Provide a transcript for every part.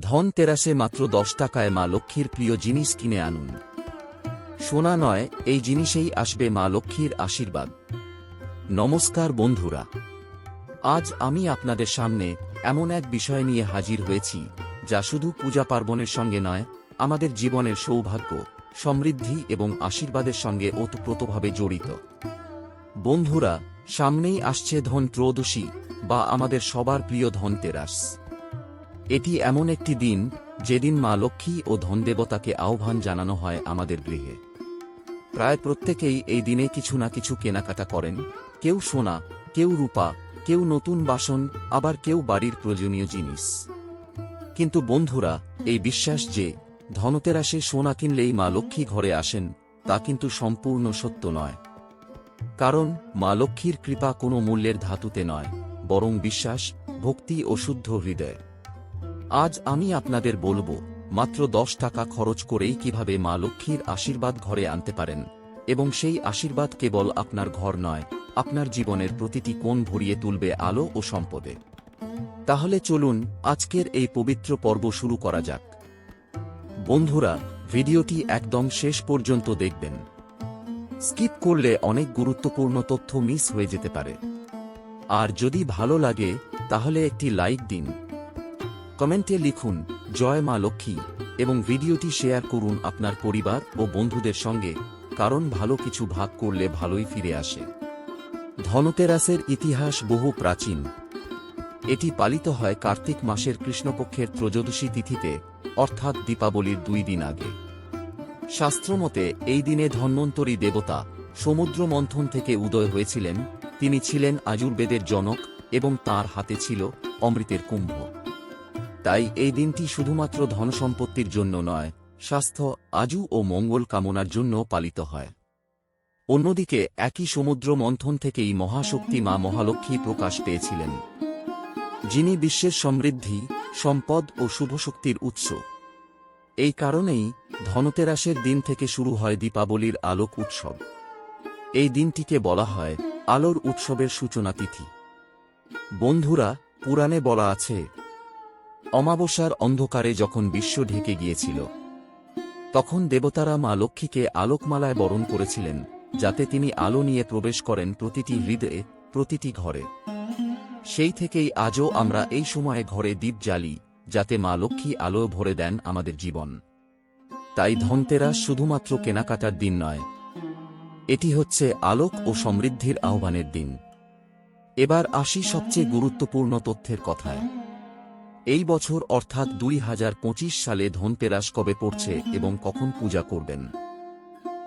ধন তেরাসে মাত্র দশ টাকায় মা লক্ষ্মীর প্রিয় জিনিস কিনে আনুন। সোনা নয়, এই জিনিসেই আসবে মা লক্ষ্মীর আশীর্বাদ। নমস্কার বন্ধুরা। আজ আমি আপনাদের সামনে এমন এক বিষয় নিয়ে হাজির হয়েছি, যা শুধু পূজা পার্বণের সঙ্গে নয়, আমাদের জীবনের সৌভাগ্য, সমৃদ্ধি এবং আশীর্বাদের সঙ্গে ওতপ্রোতভাবে জড়িত। বন্ধুরা, সামনেই আসছে ধন ত্রয়োদশী বা আমাদের সবার প্রিয় ধনতেরাস। এটি এমন একটি দিন, যেদিন মা লক্ষ্মী ও ধনদেবতাকে আহ্বান জানানো হয় আমাদের গৃহে। প্রায় প্রত্যেকেই এই দিনে কিছু না কিছু কেনাকাটা করেন, কেউ সোনা, কেউ রূপা, কেউ নতুন বাসন, আবার কেউ বাড়ির প্রয়োজনীয় জিনিস। কিন্তু বন্ধুরা, এই বিশ্বাস যে, ধনতেরাসে সোনা কিনলেই মা লক্ষ্মী ঘরে আসেন, তা কিন্তু সম্পূর্ণ সত্য নয়। কারণ, মা লক্ষ্মীর কৃপা কোনো মূল্যের ধাতুতে নয়, বরং বিশ্বাস, ভক্তি ও শুদ্ধ হৃদয়। আজ আমি আপনাদের বলব, মাত্র দশ টাকা খরচ করেই কীভাবে মা লক্ষ্মীর আশীর্বাদ ঘরে আনতে পারেন। এবং সেই আশীর্বাদ কেবল আপনার ঘর নয়, আপনার জীবনের প্রতিটি কোণ ভরিয়ে তুলবে আলো ও সম্পদে। তাহলে চলুন, আজকের এই পবিত্র পর্ব শুরু করা যাক। বন্ধুরা, ভিডিওটি একদম শেষ পর্যন্ত দেখবেন। স্কিপ করলে অনেক গুরুত্বপূর্ণ তথ্য মিস হয়ে যেতে পারে। আর যদি ভালো লাগে, তাহলে একটি লাইক দিন। কমেন্টে লিখুন, জয় মা লক্ষ্মী এবং ভিডিওটি শেয়ার করুন আপনার পরিবার ও বন্ধুদের সঙ্গে, কারণ ভালো কিছু ভাগ করলে ভালোই ফিরে আসে। ধনতেরাসের ইতিহাস বহু প্রাচীন। এটি পালিত হয় কার্তিক মাসের কৃষ্ণপক্ষের ত্রয়োদশী তিথিতে, অর্থাৎ দীপাবলির দুই দিন আগে। শাস্ত্রমতে, এই দিনে ধন্বন্তরী দেবতা সমুদ্র মন্থন থেকে উদয় হয়েছিলেন। তিনি ছিলেন আজুর্বেদের জনক এবং তার হাতে ছিল অমৃতের কুম্ভ। তাই এই দিনটি শুধুমাত্র ধনসম্পত্তির জন্য নয়, স্বাস্থ্য আজু ও মঙ্গল কামনার জন্য পালিত হয়। অন্যদিকে একই সমুদ্র মন্থন থেকেই মহাশক্তি মা মহালক্ষ্মী প্রকাশ পেয়েছিলেন। যিনি বিশ্বের সমৃদ্ধি, সম্পদ ও শুভশক্তির উৎস। এই কারণেই ধনতেরাসের দিন থেকে শুরু হয় দীপাবলির আলোক উৎসব। এই দিনটিকে বলা হয় আলোর উৎসবের সূচনা তিথি। বন্ধুরা, পুরাণে বলা আছে অমাবস্যার অন্ধকারে যখন বিশ্ব ঢেকে গিয়েছিল, তখন দেবতারা মা লক্ষ্মীকে আলোকমালায় বরণ করেছিলেন, যাতে তিনি আলো নিয়ে প্রবেশ করেন প্রতিটি হৃদয়ে, প্রতিটি ঘরে। সেই থেকেই আজও আমরা এই সময়ে ঘরে দ্বীপ জ্বালি, যাতে মা লক্ষ্মী আলো ভরে দেন আমাদের জীবন। তাই ধনতেরা শুধুমাত্র কেনাকাটার দিন নয়, এটি হচ্ছে আলোক ও সমৃদ্ধির আহ্বানের দিন। এবার আসি সবচেয়ে গুরুত্বপূর্ণ তথ্যের কথায়। এই বছর অর্থাৎ দুই হাজার পঁচিশ সালে ধনতেরাস কবে পড়ছে এবং কখন পূজা করবেন?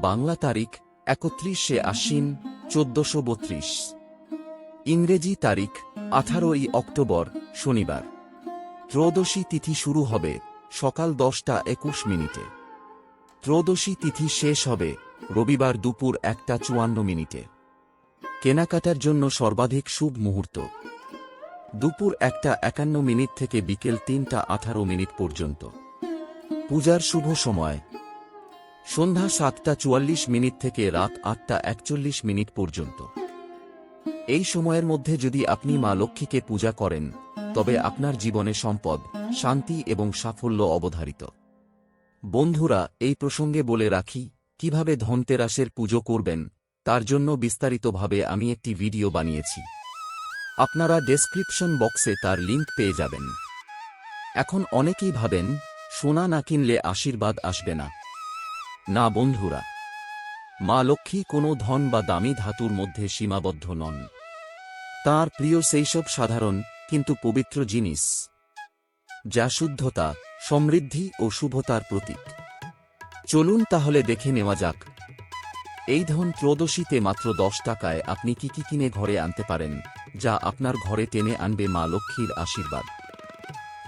বাংলা তারিখ, একত্রিশে আশ্বিন, চোদ্দশো বত্রিশ। ইংরেজি তারিখ, আঠারোই অক্টোবর, শনিবার। ত্রয়োদশী তিথি শুরু হবে সকাল দশটা একুশ মিনিটে। ত্রয়োদশী তিথি শেষ হবে রবিবার দুপুর একটা চুয়ান্ন মিনিটে। কেনাকাটার জন্য সর্বাধিক শুভ মুহূর্ত। দুপুর একটা একান্ন মিনিট থেকে বিকেল তিনটা আঠারো মিনিট পর্যন্ত। পূজার শুভ সময়। সন্ধ্যা সাতটা চুয়াল্লিশ মিনিট থেকে রাত আটটা একচল্লিশ মিনিট পর্যন্ত। এই সময়ের মধ্যে যদি আপনি মা লক্ষ্মীকে পূজা করেন, তবে আপনার জীবনে সম্পদ, শান্তি এবং সাফল্য অবধারিত। বন্ধুরা, এই প্রসঙ্গে বলে রাখি, কীভাবে ধনতেরাসের পুজো করবেন, তার জন্য বিস্তারিতভাবে আমি একটি ভিডিও বানিয়েছি। আপনারা ডেসক্রিপশন বক্সে তার লিংক পেয়ে যাবেন। এখন অনেকেই ভাবেন, সোনা না কিনলে আশীর্বাদ আসবে না। না বন্ধুরা, মা লক্ষ্মী কোনো ধন বা দামি ধাতুর মধ্যে সীমাবদ্ধ নন। তার প্রিয় সেইসব সাধারণ, কিন্তু পবিত্র জিনিস, যা শুদ্ধতা, সমৃদ্ধি ও শুভতার প্রতীক। চলুন তাহলে দেখে নেওয়া যাক, এই ধন ত্রয়োদশীতে মাত্র দশ টাকায় আপনি কি কি কিনে ঘরে আনতে পারেন। যা আপনার ঘরে টেনে আনবে মা লক্ষ্মীর আশীর্বাদ।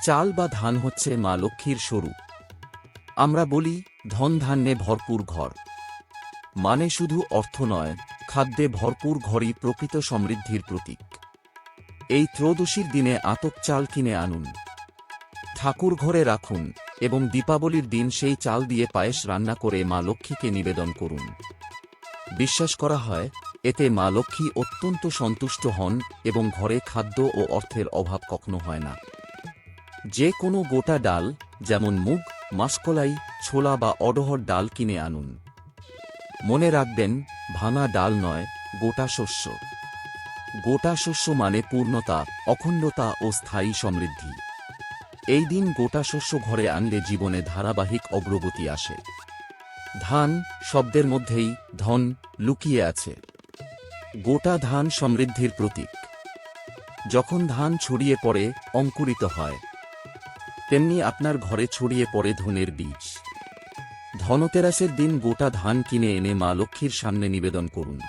চাল বা ধান হচ্ছে মা লক্ষ্মীর স্বরূপ আমরা বলি, ধন ধান্যে ভরপুর ঘর। মানে শুধু অর্থ নয়, খাদ্যে ভরপুর ঘরই প্রকৃত সমৃদ্ধির প্রতীক। এই ত্রয়োদশীর দিনে আতক চাল কিনে আনুন। ঠাকুর ঘরে রাখুন এবং দীপাবলির দিন সেই চাল দিয়ে পায়েস রান্না করে মা লক্ষ্মীকে নিবেদন করুন। বিশ্বাস করা হয় এতে মা লক্ষ্মী অত্যন্ত সন্তুষ্ট হন এবং ঘরে খাদ্য ও অর্থের অভাব কখনো হয় না। যে কোনো গোটা ডাল, যেমন মুগ, মাসকলাই, ছোলা বা অডহর ডাল কিনে আনুন। মনে রাখবেন, ভাঙা ডাল নয়, গোটা শস্য। গোটা শস্য মানে পূর্ণতা, অখণ্ডতা ও স্থায়ী সমৃদ্ধি। এই দিন গোটা শস্য ঘরে আনলে জীবনে ধারাবাহিক অগ্রগতি আসে। ধান শব্দের মধ্যেই ধন লুকিয়ে আছে। গোটা ধান সমৃদ্ধির প্রতীক। যখন ধান ছড়িয়ে পড়ে, অঙ্কুরিত হয়। তেমনি আপনার ঘরে ছড়িয়ে পড়ে ধনের বীজ। ধনতেরাসের দিন গোটা ধান কিনে এনে মা লক্ষ্মীর সামনে নিবেদন করুন।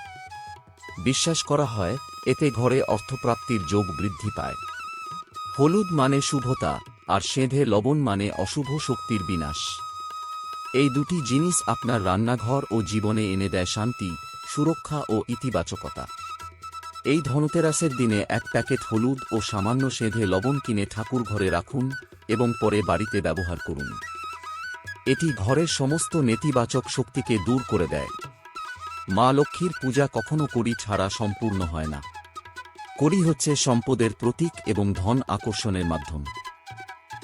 বিশ্বাস করা হয়, এতে ঘরে অর্থপ্রাপ্তির যোগ বৃদ্ধি পায়। হলুদ মানে শুভতা, আর সেঁধে লবণ মানে অশুভ শক্তির বিনাশ। এই দুটি জিনিস আপনার রান্নাঘর ও জীবনে এনে দেয় শান্তি সুরক্ষা ও ইতিবাচকতা। এই ধনতেরাসের দিনে এক প্যাকেট হলুদ ও সামান্য সেঁধে লবণ কিনে ঠাকুর ঘরে রাখুন এবং পরে বাড়িতে ব্যবহার করুন। এটি ঘরের সমস্ত নেতিবাচক শক্তিকে দূর করে দেয়। মা লক্ষ্মীর পূজা কখনো করি ছাড়া সম্পূর্ণ হয় না। করি হচ্ছে সম্পদের প্রতীক এবং ধন আকর্ষণের মাধ্যম।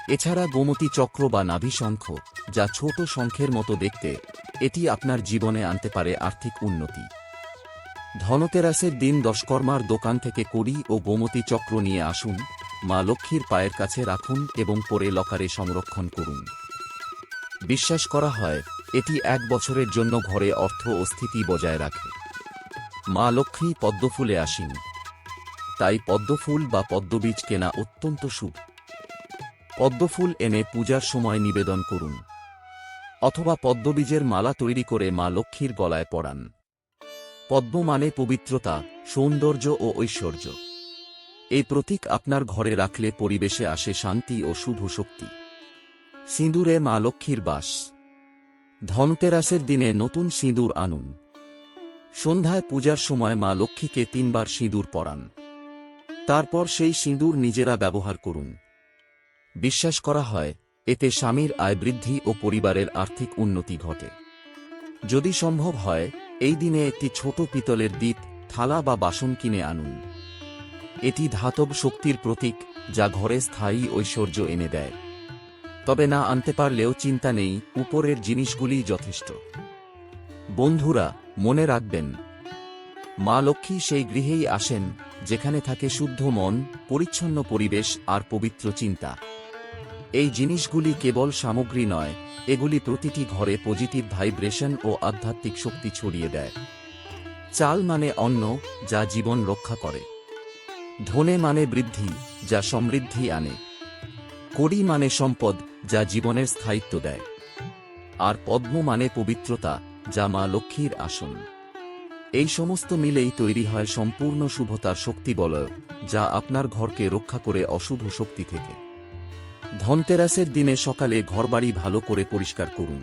এছাড়া গোমতী চক্র বা নাভি শঙ্খ, যা ছোট শঙ্খের মতো দেখতে, এটি আপনার জীবনে আনতে পারে আর্থিক উন্নতি। ধনতেরাসের দিন দশকর্মার দোকান থেকে করি ও গোমতী চক্র নিয়ে আসুন, মা লক্ষ্মীর পায়ের কাছে রাখুন এবং পরে লকারে সংরক্ষণ করুন। বিশ্বাস করা হয়, এটি এক বছরের জন্য ঘরে অর্থ ও স্থিতি বজায় রাখে। মা লক্ষ্মী পদ্মফুলে আসেন। তাই পদ্মফুল বা পদ্মবীজ কেনা অত্যন্ত শুভ। পদ্মফুল এনে পূজার সময় নিবেদন করুন। অথবা পদ্মবীজের মালা তৈরি করে মা লক্ষ্মীর গলায় পরান। পদ্ম মানে পবিত্রতা, সৌন্দর্য ও ঐশ্বর্য। এই প্রতীক আপনার ঘরে রাখলে পরিবেশে আসে শান্তি ও শুভ শক্তি। সিঁদুরে মা লক্ষ্মীর বাস। ধনতেরাসের দিনে নতুন সিঁদুর আনুন। সন্ধ্যায় পূজার সময় মা লক্ষ্মীকে তিনবার সিঁদুর পরান। তারপর সেই সিঁদুর নিজেরা ব্যবহার করুন। বিশ্বাস করা হয়, এতে স্বামীর আয় বৃদ্ধি ও পরিবারের আর্থিক উন্নতি ঘটে। যদি সম্ভব হয় এই দিনে একটি ছোট পিতলের দ্বীপ থালা বা বাসন কিনে আনুন। এটি ধাতব শক্তির প্রতীক, যা ঘরে স্থায়ী ঐশ্বর্য এনে দেয়। তবে না আনতে পারলেও চিন্তা নেই, উপরের জিনিসগুলি যথেষ্ট। বন্ধুরা, মনে রাখবেন, মা লক্ষ্মী সেই গৃহেই আসেন, যেখানে থাকে শুদ্ধ মন, পরিচ্ছন্ন পরিবেশ আর পবিত্র চিন্তা। এই জিনিসগুলি কেবল সামগ্রী নয় এগুলি প্রতিটি ঘরে পজিটিভ ভাইব্রেশন ও আধ্যাত্মিক শক্তি ছড়িয়ে দেয়। চাল মানে অন্ন, যা জীবন রক্ষা করে। ধনে মানে বৃদ্ধি, যা সমৃদ্ধি আনে। কড়ি মানে সম্পদ, যা জীবনের স্থায়িত্ব দেয়। আর পদ্ম মানে পবিত্রতা, যা মা লক্ষ্মীর আসন। এই সমস্ত মিলেই তৈরি হয় সম্পূর্ণ শুভতার শক্তি বলয়, যা আপনার ঘরকে রক্ষা করে অশুভ শক্তি থেকে। ধনতেরাসের দিনে সকালে ঘরবাড়ি ভালো করে পরিষ্কার করুন।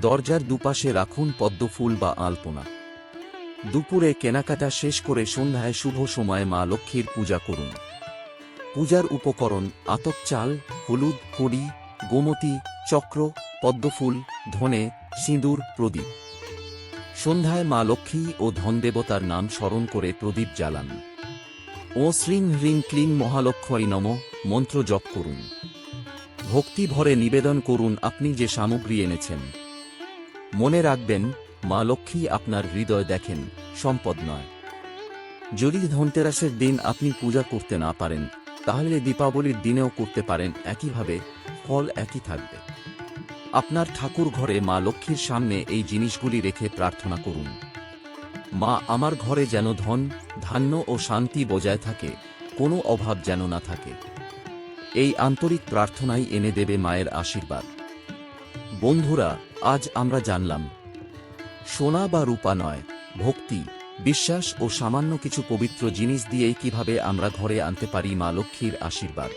দরজার দুপাশে রাখুন পদ্মফুল বা আলপনা। দুপুরে কেনাকাটা শেষ করে সন্ধ্যায় শুভ সময়ে মা লক্ষ্মীর পূজা করুন। পূজার উপকরণ আতপ চাল, হলুদ, কড়ি, গোমতী, চক্র, পদ্মফুল, ধনে, সিঁদুর, প্রদীপ। সন্ধ্যায় মা লক্ষ্মী ও ধনদেবতার নাম স্মরণ করে প্রদীপ জ্বালান। ও শ্রীং হ্রিং ক্লিং মহালক্ষ্মী নম, মন্ত্র জপ করুন। ভক্তি ভরে নিবেদন করুন আপনি যে সামগ্রী এনেছেন। মনে রাখবেন, মা লক্ষ্মী আপনার হৃদয় দেখেন, সম্পদ নয়। যদি ধনতেরাসের দিন আপনি পূজা করতে না পারেন, তাহলে দীপাবলির দিনেও করতে পারেন একইভাবে, ফল একই থাকবে। আপনার ঠাকুর ঘরে মা লক্ষ্মীর সামনে এই জিনিসগুলি রেখে প্রার্থনা করুন। মা আমার ঘরে যেন ধন, ধান্য ও শান্তি বজায় থাকে, কোনো অভাব যেন না থাকে। এই আন্তরিক প্রার্থনাই এনে দেবে মায়ের আশীর্বাদ। বন্ধুরা, আজ আমরা জানলাম, সোনা বা রূপা নয়, ভক্তি, বিশ্বাস ও সামান্য কিছু পবিত্র জিনিস দিয়েই কীভাবে আমরা ঘরে আনতে পারি মা লক্ষ্মীর আশীর্বাদ।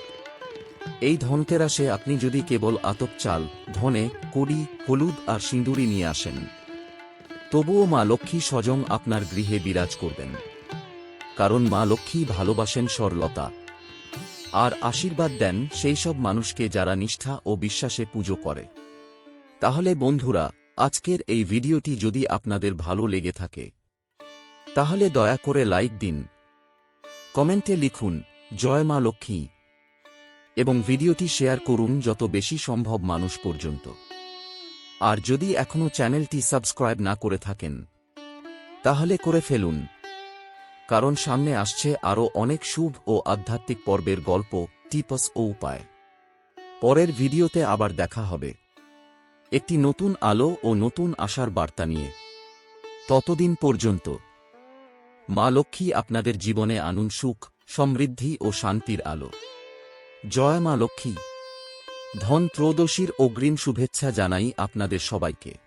এই ধনতেরাসে আপনি যদি কেবল আতপ চাল, ধনে, কড়ি, হলুদ আর সিঁদুরি নিয়ে আসেন। তবুও মা লক্ষ্মী স্বজং আপনার গৃহে বিরাজ করবেন। কারণ মা লক্ষ্মী ভালোবাসেন সরলতা। আর আশীর্বাদ দেন সেই সব মানুষকে যারা নিষ্ঠা ও বিশ্বাসে পুজো করে। তাহলে বন্ধুরা, আজকের এই ভিডিওটি যদি আপনাদের ভালো লেগে থাকে, তাহলে দয়া করে লাইক দিন। কমেন্টে লিখুন, জয় মা লক্ষ্মী এবং ভিডিওটি শেয়ার করুন যত বেশি সম্ভব মানুষ পর্যন্ত। আর যদি এখনও চ্যানেলটি সাবস্ক্রাইব না করে থাকেন, তাহলে করে ফেলুন। কারণ সামনে আসছে আরও অনেক শুভ ও আধ্যাত্মিক পর্বের গল্প, টিপস ও উপায়। পরের ভিডিওতে আবার দেখা হবে। একটি নতুন আলো ও নতুন আশার বার্তা নিয়ে। ততদিন পর্যন্ত, মা লক্ষ্মী আপনাদের জীবনে আনুন সুখ, সমৃদ্ধি ও শান্তির আলো। জয় মা লক্ষ্মী। ধন ত্রয়োদশীর অগ্রিম শুভেচ্ছা জানাই আপনাদের সবাইকে।